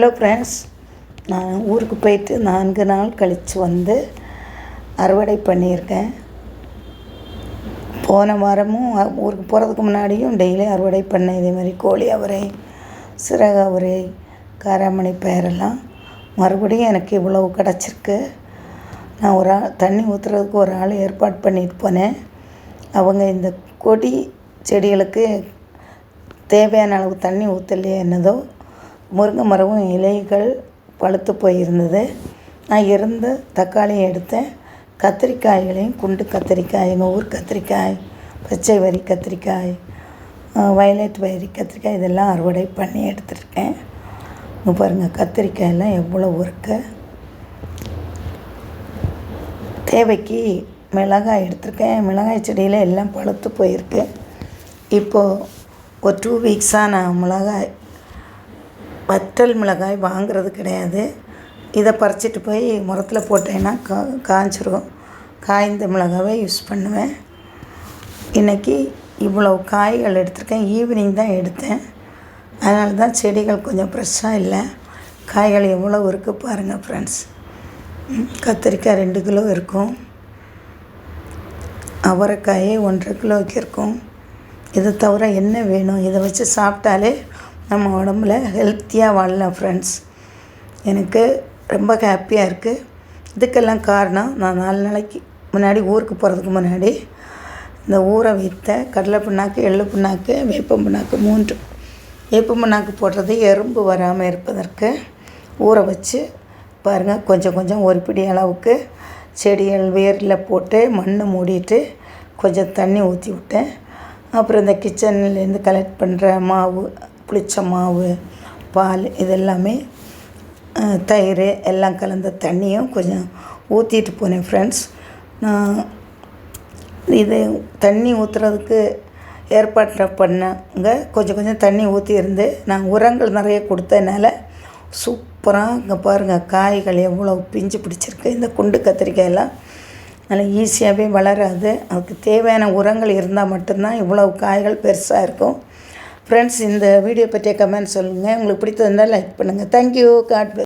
Hello friends நான் ஊருக்கு போயிட்டு நான்கு நாள் கழித்து வந்து அறுவடை பண்ணியிருக்கேன். போன வாரமும் ஊருக்கு போகிறதுக்கு முன்னாடியும் டெய்லி அறுவடை பண்ணேன். இதே மாதிரி கோழி அவரை சிறகு அவரை காராமணி பெயரெல்லாம் மறுபடியும் எனக்கு இவ்வளவு கிடச்சிருக்கு. நான் ஒரு ஆள் தண்ணி ஊற்றுறதுக்கு ஒரு ஆள் ஏற்பாடு பண்ணிட்டு போனேன். அவங்க இந்த கொடி செடிகளுக்கு தேவையான அளவு தண்ணி ஊற்றலையே என்னதோ முருங்கை மரமும் இலைகள் பழுத்து போயிருந்தது. நான் இருந்த தக்காளியை எடுத்தேன். கத்திரிக்காய்களையும் குண்டு கத்திரிக்காய் எங்கள் ஊர் கத்திரிக்காய் பச்சை வரி கத்திரிக்காய் வயலட் வரி கத்திரிக்காய் இதெல்லாம் அறுவடை பண்ணி எடுத்துருக்கேன். இங்கே பாருங்கள் கத்திரிக்காயெல்லாம் எவ்வளோ இருக்குது தேவைக்கு மிளகாய் எடுத்திருக்கேன். மிளகாய் செடியில் எல்லாம் பழுத்து போயிருக்கு. இப்போது ஒரு டூ வீக்ஸாக நான் மிளகாய் வற்றல் மிளகாய் வாங்குறது கிடையாது. இதை பறிச்சிட்டு போய் முரத்தில் போட்டேன்னா கா காஞ்சிரும். காய்ந்த மிளகாவை யூஸ் பண்ணுவேன். இன்றைக்கி இவ்வளோ காய்கள் எடுத்திருக்கேன். ஈவினிங் தான் எடுத்தேன். அதனால தான் செடிகள் கொஞ்சம் ஃப்ரெஷ்ஷாக இல்லை. காய்கள் எவ்வளோ இருக்குது பாருங்கள் ஃப்ரெண்ட்ஸ் கத்திரிக்காய் ரெண்டு கிலோ இருக்கும். அவரைக்காயே ஒன்றரை கிலோக்கு இருக்கும். இதை தவிர என்ன வேணும்? இதை வச்சு சாப்பிட்டாலே நம்ம உடம்புல ஹெல்த்தியாக வாழலாம் ஃப்ரெண்ட்ஸ் எனக்கு ரொம்ப ஹாப்பியாக இருக்குது இதுக்கெல்லாம் காரணம் நான் நாலு நாளைக்கு முன்னாடி ஊருக்கு போகிறதுக்கு முன்னாடி இந்த ஊற வைத்த கடலை புண்ணாக்கு எள்ளு புண்ணாக்கு வேப்பம் புண்ணாக்கு மூன்று வேப்பம் புண்ணாக்கு போடுறது எறும்பு வராமல் இருப்பதற்கு ஊற வச்சு பாருங்கள் கொஞ்சம் கொஞ்சம் ஒரு பிடி அளவுக்கு செடிகள் வேரில் போட்டு மண் மூடிட்டு கொஞ்சம் தண்ணி ஊற்றி விட்டேன் அப்புறம் இந்த கிச்சன்லேருந்து கலெக்ட் பண்ணுற மாவு புளிச்ச மாவு பால் இதெல்லாமே தயிர் எல்லாம் கலந்த தண்ணியும் கொஞ்சம் ஊற்றிட்டு போனேன் ஃப்ரெண்ட்ஸ் நான் இது தண்ணி ஊற்றுறதுக்கு ஏற்பாடு பண்ணங்க. கொஞ்சம் கொஞ்சம் தண்ணி ஊற்றியிருந்து நான் உரங்கள் நிறைய கொடுத்ததுனால சூப்பராக இங்கே பாருங்கள் காய்கள் எவ்வளோ பிஞ்சு பிடிச்சிருக்கு. இந்த குண்டு கத்திரிக்காயெல்லாம் நல்லா ஈஸியாகவே வளராது. அதுக்கு தேவையான உரங்கள் இருந்தால் மட்டும்தான் இவ்வளோ காய்கள் பெருசாக இருக்கும். ஃப்ரெண்ட்ஸ் இந்த வீடியோ பற்றிய கமெண்ட் சொல்லுங்கள் உங்களுக்கு பிடித்திருந்தால் லைக் பண்ணுங்கள் தேங்க்யூ காட்